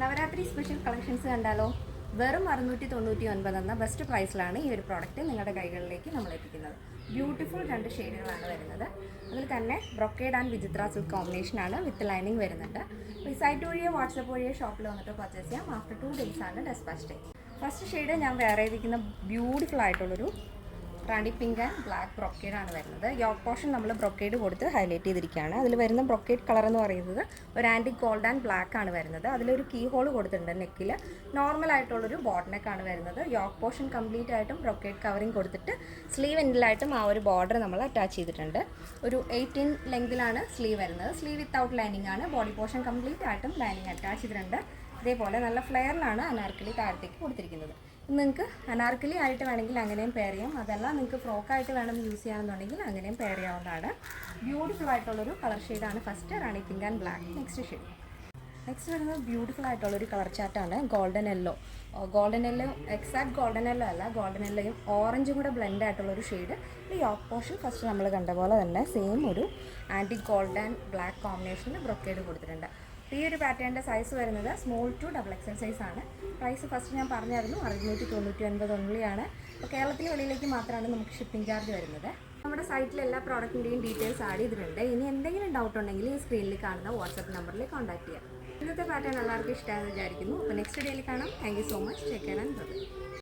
Navaratri special collections കണ്ടാലോ? വെറും അറുന്നൂറ്റി തൊണ്ണൂറ്റി ഒൻപത് എന്ന ബെസ്റ്റ് പ്രൈസിലാണ് ഈ ഒരു പ്രോഡക്റ്റ് നിങ്ങളുടെ കൈകളിലേക്ക് നമ്മൾ എത്തിക്കുന്നത്. ബ്യൂട്ടിഫുൾ രണ്ട് ഷെയ്ഡുകളാണ് വരുന്നത്. അതിൽ തന്നെ ബ്രൊക്കേഡ് ആൻഡ് വിചിത്ര സിൽക്ക് കോമ്പിനേഷനാണ് വിത്ത് ലൈനിങ് വരുന്നുണ്ട്. അപ്പോൾ ഈ സൈറ്റ് വഴിയോ വാട്സപ്പ് വഴിയോ ഷോപ്പിൽ വന്നിട്ട് പർച്ചേസ് ചെയ്യാം. ആഫ്റ്റർ ടു ഡേയ്സ് ആണ് ഡെസ്പാച്ച് ഡേ ഫസ്റ്റ് ഷെയ്ഡ് ഞാൻ വേറെ ഇരിക്കുന്ന ബ്യൂട്ടിഫുൾ ആയിട്ടുള്ളൊരു റാണി പിങ്ക് ആൻഡ് ബ്ലാക്ക് ആണ് വരുന്നത്. യോക്ക് പോർഷൻ നമ്മൾ ബ്രൊക്കേഡ് കൊടുത്ത് ഹൈലൈറ്റ് ചെയ്തിരിക്കുകയാണ്. അതിൽ വരുന്ന ബ്രൊക്കേഡ് കളർ എന്ന് പറയുന്നത് ഒരു ആന്റി ഗോൾഡ് ആൻഡ് ബ്ലാക്ക് ആണ് വരുന്നത്. അതിലൊരു കീ ഹോൾ കൊടുത്തിട്ടുണ്ട് നെക്കിൽ നോർമൽ ആയിട്ടുള്ളൊരു ബോട്ട് നെക്ക് ആണ് വരുന്നത്. യോക്ക് പോർഷൻ കംപ്ലീറ്റ് ആയിട്ടും ബ്രൊക്കേഡ് കവറിങ് കൊടുത്തിട്ട് സ്ലീവ് എൻഡിലായിട്ടും ആ ഒരു ബോർഡർ നമ്മൾ അറ്റാച്ച് ചെയ്തിട്ടുണ്ട്. ഒരു എയ്റ്റീൻ ലെങ്തിലാണ് സ്ലീവ് വരുന്നത്. സ്ലീവ് വിത്തൗട്ട് ലൈനിങ് ആണ്. ബോഡി പോർഷൻ കംപ്ലീറ്റ് ആയിട്ടും ലൈനിങ് അറ്റാച്ച് ചെയ്തിട്ടുണ്ട്. ഇതേപോലെ നല്ല ഫ്ലെയറിലാണ് അനാർക്കലി താഴത്തേക്ക് കൊടുത്തിരിക്കുന്നത്. നിങ്ങൾക്ക് അനാർക്കലി ആയിട്ട് വേണമെങ്കിൽ അങ്ങനെയും പെയർ ചെയ്യാം. അതല്ല നിങ്ങൾക്ക് ഫ്രോക്കായിട്ട് വേണം യൂസ് ചെയ്യാമെന്നുണ്ടെങ്കിൽ അങ്ങനെയും പെയർ ചെയ്യാവുന്നതാണ്. ബ്യൂട്ടിഫുൾ ആയിട്ടുള്ളൊരു കളർ ഷെയ്ഡാണ് first rani pink and black next shade next വരുന്നത് ബ്യൂട്ടിഫുൾ ആയിട്ടുള്ളൊരു colour ചാർട്ടാണ് golden yellow golden yellow exact golden yellow അല്ല. ഗോൾഡൻ യെല്ലോയും ഓറഞ്ചും കൂടെ ബ്ലെൻഡ് ആയിട്ടുള്ളൊരു ഷെയ്ഡ് ഈ ഓഫ് പോർഷൻ ഫസ്റ്റ് നമ്മൾ കണ്ട പോലെ തന്നെ സെയിം ഒരു ആന്റി ഗോൾഡൻ ബ്ലാക്ക് കോമ്പിനേഷനിൽ ബ്രൊക്കേഡ് കൊടുത്തിട്ടുണ്ട്. ഈ ഒരു പാറ്റേണിന്റെ സൈസ് വരുന്നത് സ്മോൾ ടു ഡബിൾ എക്സൽ സൈസാണ് പ്രൈസ് ഫസ്റ്റ് ഞാൻ പറഞ്ഞായിരുന്നു അറുന്നൂറ്റി തൊണ്ണൂറ്റി ഒൻപത് ഉള്ളിയാണ് അപ്പോൾ കേരളത്തിന് വെളിയിലേക്ക് മാത്രമാണ് നമുക്ക് ഷിപ്പിംഗ് ചാർജ് വരുന്നത്. നമ്മുടെ സൈറ്റിൽ എല്ലാ പ്രോഡക്റ്റിന്റെയും ഡീറ്റെയിൽസ് ആഡ് ചെയ്തിട്ടുണ്ട്. ഇനി എന്തെങ്കിലും ഡൗട്ട് ഉണ്ടെങ്കിൽ ഈ സ്ക്രീനിൽ കാണുന്ന വാട്സപ്പ് നമ്പറിൽ കോൺടാക്ട് ചെയ്യാം. ഇന്നത്തെ പാറ്റേൺ എല്ലാവർക്കും ഇഷ്ടമായെന്ന് വിചാരിക്കുന്നു. അപ്പോൾ നെക്സ്റ്റ് ഡേയിൽ കാണാം. Thank so much check and